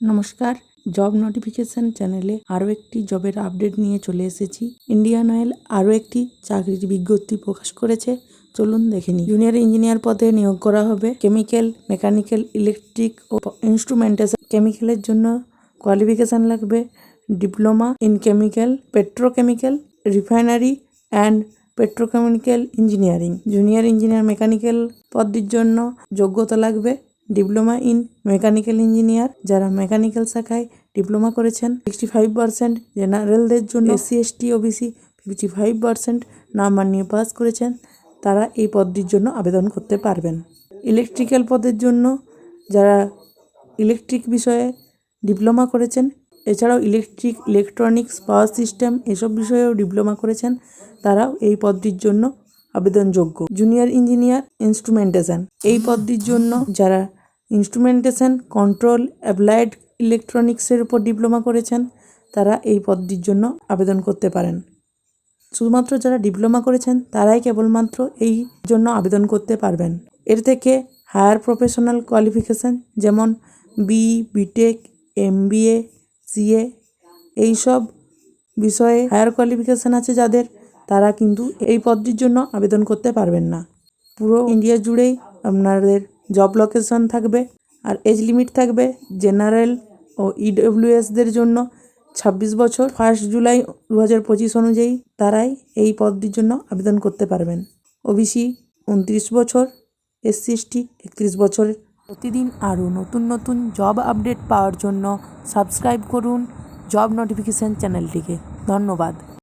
নমস্কার। Job notification চ্যানেলে আরও একটি জবের আপডেট নিয়ে চলে এসেছি। ইন্ডিয়ান অয়েল আরও একটি চাকরির বিজ্ঞপ্তি প্রকাশ করেছে। চলুন দেখে নিই। জুনিয়র ইঞ্জিনিয়ার পদে নিয়োগ করা হবে। কেমিক্যাল মেকানিক্যাল ইলেকট্রিক ও ইনস্ট্রুমেন্টেশন কেমিক্যালের জন্য কোয়ালিফিকেশান লাগবে। Diploma in chemical petrochemical refinery and petrochemical engineering junior engineer mechanical পদটির জন্য যোগ্যতা লাগবে। ডিপ্লোমা ইন মেকানিক্যাল ইঞ্জিনিয়ার, যারা মেকানিক্যাল শাখায় ডিপ্লোমা করেছেন। সিক্সটি ফাইভ পার্সেন্ট জেনারেলদের জন্য SC, ST, OBC fifty five percent number নিয়ে পাস করেছেন। তারা এই পদটির জন্য আবেদন করতে পারবেন। ইলেকট্রিক্যাল পদের জন্য যারা ইলেকট্রিক বিষয়ে ডিপ্লোমা করেছেন, এছাড়াও ইলেকট্রিক ইলেকট্রনিক্স পাওয়ার সিস্টেম এসব বিষয়েও ডিপ্লোমা করেছেন, তারাও এই পদটির জন্য আবেদনযোগ্য। জুনিয়র ইঞ্জিনিয়ার ইনস্ট্রুমেন্টেশন এই পদটির জন্য যারা ইনস্ট্রুমেন্টেশন, কন্ট্রোল অ্যাপ্লাইড ইলেকট্রনিক্সের উপর ডিপ্লোমা করেছেন। তারা এই পদটির জন্য আবেদন করতে পারেন। শুধুমাত্র যারা ডিপ্লোমা করেছেন, তারাই কেবলমাত্র এই জন্য আবেদন করতে পারবেন। এর থেকে হায়ার প্রফেশনাল কোয়ালিফিকেশান, যেমন বি, বিটেক, এমবিএ, সিএ, এইসব বিষয়ে হায়ার কোয়ালিফিকেশান আছে যাদের, তারা কিন্তু এই পদটির জন্য আবেদন করতে পারবেন না। পুরো ইন্ডিয়া জুড়েই আপনাদের জব লোকেশন থাকবে আর এজ লিমিট থাকবে জেনারেল ও ইডব্লিউএসদের জন্য ছাব্বিশ বছর। ফার্স্ট জুলাই দু হাজার পঁচিশ অনুযায়ী তারাই এই পদটির জন্য আবেদন করতে পারবেন। ওবিসি উনত্রিশ বছর, এসসি এসটি একত্রিশ বছরের। প্রতিদিন আরও নতুন নতুন জব আপডেট পাওয়ার জন্য সাবস্ক্রাইব করুন জব নোটিফিকেশান চ্যানেলটিকে। ধন্যবাদ।